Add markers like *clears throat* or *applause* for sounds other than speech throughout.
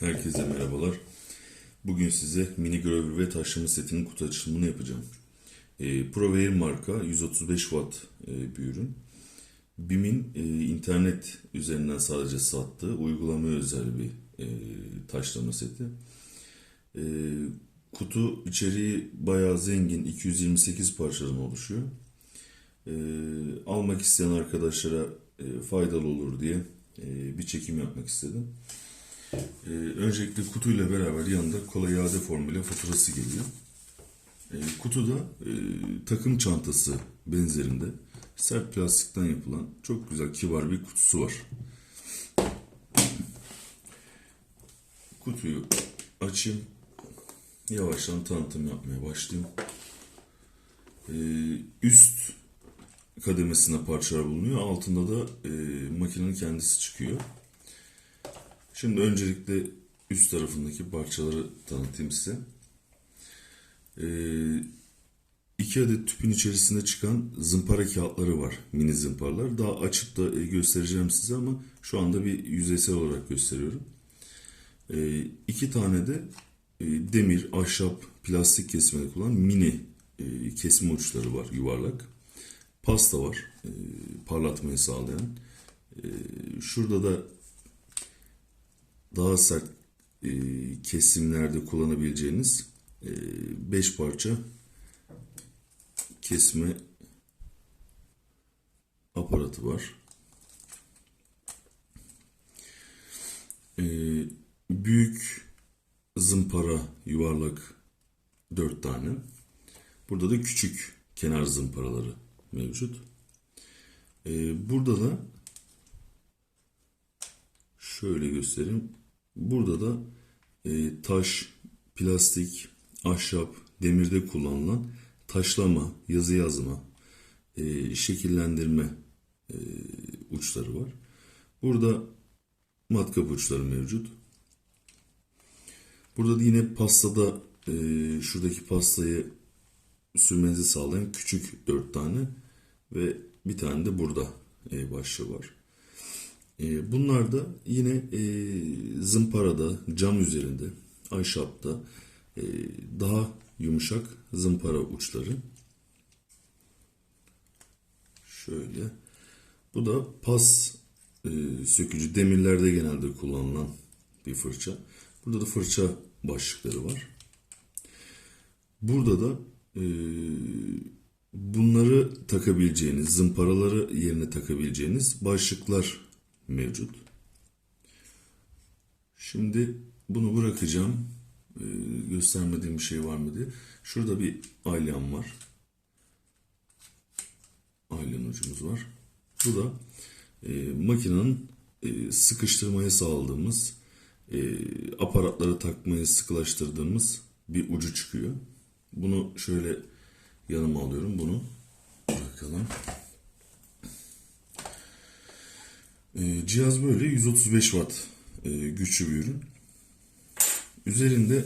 Herkese merhabalar. Bugün size mini grover ve taşlama setinin kutu açılımını yapacağım. E, ProWare marka 135 watt e, bir ürün. BİM'in e, internet üzerinden sadece sattığı uygulamaya özel bir e, taşlama seti. E, kutu içeriği bayağı zengin, 228 parçadan oluşuyor. E, almak isteyen arkadaşlara e, faydalı olur diye e, bir çekim yapmak istedim. Ee, öncelikle kutuyla beraber yanında kolay iade formuyla faturası geliyor. Ee, kutuda e, takım çantası benzerinde sert plastikten yapılan çok güzel kibar bir kutusu var. Kutuyu açayım. Yavaştan tanıtım yapmaya başlayayım. Ee, üst kademesine parçalar bulunuyor. Altında da e, makinenin kendisi çıkıyor. Şimdi öncelikle üst tarafındaki parçaları tanıtayım size. Ee, iki adet tüpün içerisinde çıkan zımpara kağıtları var. Mini zımparalar. Daha açıp da e, göstereceğim size ama şu anda bir yüzeysel olarak gösteriyorum. Ee, iki tane de e, demir, ahşap, plastik kesmede kullanılan mini e, kesme uçları var yuvarlak. Pasta var parlatmayı sağlayan. Şurada da daha sert e, kesimlerde kullanabileceğiniz 5 e, parça kesme aparatı var. E, büyük zımpara yuvarlak 4 tane. Burada da küçük kenar zımparaları mevcut. E, burada da şöyle göstereyim. Burada da e, taş, plastik, ahşap, demirde kullanılan taşlama, yazı yazma, e, şekillendirme e, uçları var. Burada matkap uçları mevcut. Burada da yine pastada e, şuradaki pastayı sürmenizi sağlayan küçük dört tane ve bir tane de burada e, başlığı var. E, bunlar da yine e, zımparada, cam üzerinde, ahşapta e, daha yumuşak zımpara uçları. Şöyle. Bu da pas e, sökücü demirlerde genelde kullanılan bir fırça. Burada da fırça başlıkları var. Burada da e, bunları takabileceğiniz, zımparaları yerine takabileceğiniz başlıklar mevcut. Şimdi bunu bırakacağım. Ee, göstermediğim bir şey var mı diye. Şurada bir alyan var. Alyan ucumuz var. Bu da e, makinenin e, sıkıştırmaya sağladığımız e, aparatları takmayı sıkılaştırdığımız bir ucu çıkıyor. Bunu şöyle yanıma alıyorum. Bunu bırakalım. E, cihaz böyle 135 watt e, güçlü bir ürün. Üzerinde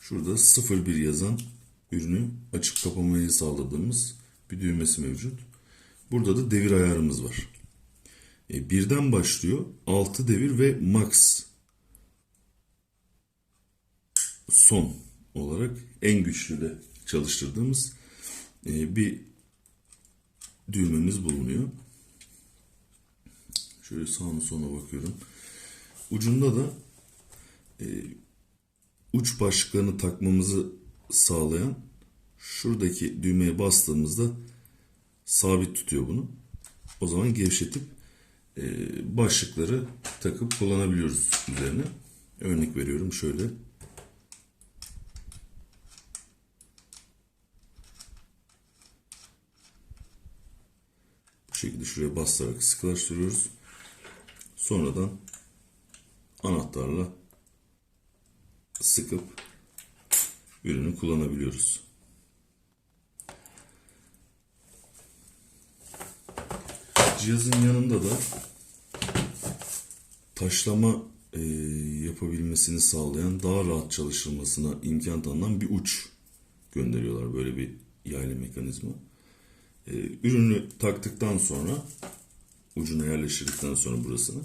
şurada 01 yazan ürünü açıp kapamayı sağladığımız bir düğmesi mevcut. Burada da devir ayarımız var. E, birden başlıyor 6 devir ve max son olarak en güçlü de çalıştırdığımız e, bir düğmemiz bulunuyor. Şöyle sağına sola bakıyorum. Ucunda da e, uç başlıklarını takmamızı sağlayan şuradaki düğmeye bastığımızda sabit tutuyor bunu. O zaman gevşetip e, başlıkları takıp kullanabiliyoruz üzerine. Örnek veriyorum şöyle. Bu şekilde şuraya basarak sıkılaştırıyoruz. Sonradan anahtarla sıkıp ürünü kullanabiliyoruz. Cihazın yanında da taşlama e, yapabilmesini sağlayan daha rahat çalışılmasına imkan tanınan bir uç gönderiyorlar böyle bir yaylı mekanizma. E, ürünü taktıktan sonra ucuna yerleştirdikten sonra burasını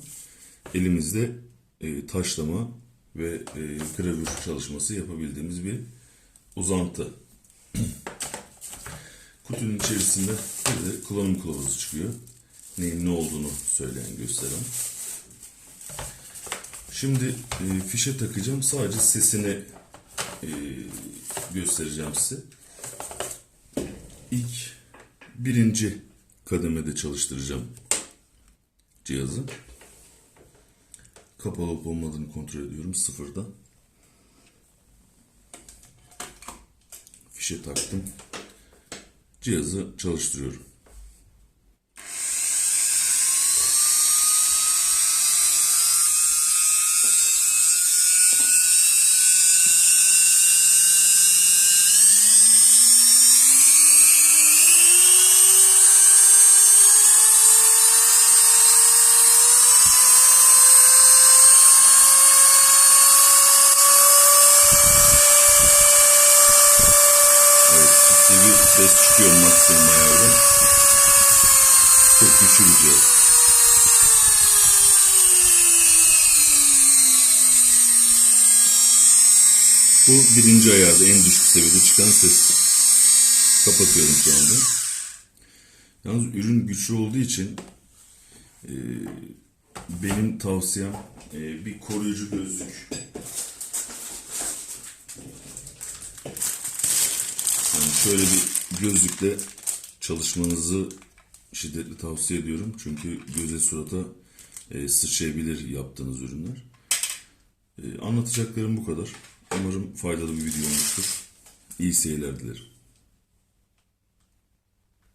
elimizde e, taşlama ve e, gravür çalışması yapabildiğimiz bir uzantı. *clears throat* Kutunun içerisinde bir de kullanım kılavuzu çıkıyor. Neyin ne olduğunu söyleyen, gösteren. Şimdi e, fişe takacağım. Sadece sesini e, göstereceğim size. İlk birinci kademede çalıştıracağım cihazı. Kapalı olup olmadığını kontrol ediyorum sıfırda. Fişe taktım. Cihazı çalıştırıyorum. Çıkıyor maksimum ayarda. Çok güçlü bir. Bu birinci ayarda en düşük seviyede çıkan ses. Kapatıyorum şu anda. Yalnız ürün güçlü olduğu için e, benim tavsiyem e, bir koruyucu gözlük şöyle bir gözlükle çalışmanızı şiddetle tavsiye ediyorum. Çünkü göze surata e, sıçrayabilir yaptığınız ürünler. E, anlatacaklarım bu kadar. Umarım faydalı bir video olmuştur. İyi seyirler dilerim.